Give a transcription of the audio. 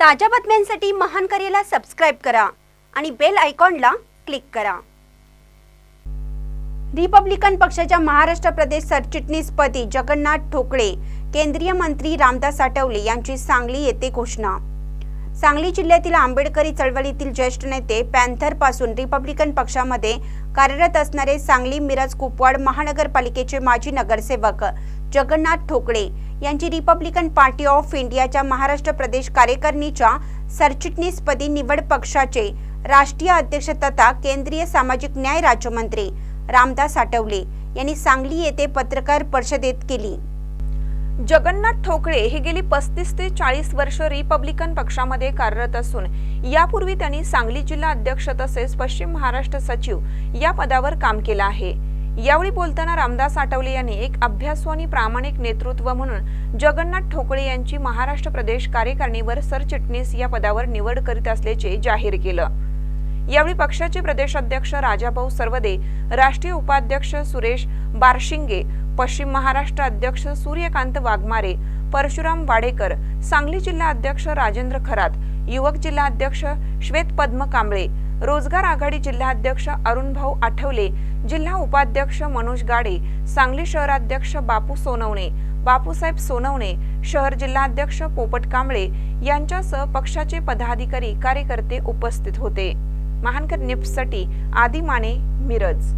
ताज्या बातम्यांसाठी महान करेला सबस्क्राईब करा आणि बेल आयकॉनला क्लिक करा. रिपब्लिकन पक्षाच्या महाराष्ट्र प्रदेश सरचिटणीसपदी जगन्नाथ ठोकळे केंद्रीय मंत्री रामदास आठवले यांची सांगली येथे घोषणा. सांगली जिल्ह्यातील आंबेडकरी चळवळीतील ज्येष्ठ नेते पॅन्थरपासून रिपब्लिकन पक्षामध्ये कार्यरत असणारे सांगली मिरज कुपवाड महानगरपालिकेचे माजी नगरसेवक जगन्नाथ ठोकळे यांची रिपब्लिकन पार्टी ऑफ इंडियाच्या महाराष्ट्र प्रदेश कार्यकारिणीच्या सरचिटणीसपदी निवड पक्षाचे राष्ट्रीय अध्यक्ष तथा केंद्रीय सामाजिक न्याय राज्यमंत्री रामदास आठवले यांनी सांगली येथे पत्रकार परिषदेत केली. जगन्नाथ ठोकळे हे गेली पस्तीस ते चाळीस वर्ष रिपब्लिकन पक्षामध्ये कार्यरत असून यापूर्वी त्यांनी सांगली जिल्हा अध्यक्ष तसेच पश्चिम महाराष्ट्र सचिव या पदावर काम केलं आहे. यावेळी बोलताना रामदास आठवले यांनी एक अभ्यासू आणि प्रामाणिक नेतृत्व म्हणून जगन्नाथ ठोकळे यांची महाराष्ट्र प्रदेश कार्यकारिणीवर सरचिटणीस या पदावर निवड करीत असल्याचे जाहीर केलं. यावेळी पक्षाचे प्रदेशाध्यक्ष राजाभाऊ सर्वदे राष्ट्रीय उपाध्यक्ष सुरेश बारशिंगे पश्चिम महाराष्ट्र अध्यक्ष सूर्यकांत वाघमारे परशुराम वाडेकर सांगली जिल्हा अध्यक्ष राजेंद्र खरात युवक जिल्हा अध्यक्ष श्वेत पद्म कांबळे रोजगार आघाडी जिल्हाध्यक्ष अरुणभाऊ आठवले जिल्हा उपाध्यक्ष मनोज गाडे सांगली शहराध्यक्ष बापू सोनवणे बापूसाहेब सोनवणे शहर जिल्हाध्यक्ष पोपट कांबळे यांच्यासह पक्षाचे पदाधिकारी कार्यकर्ते उपस्थित होते. महानकर निप्ससाठी आदी माने मिरज.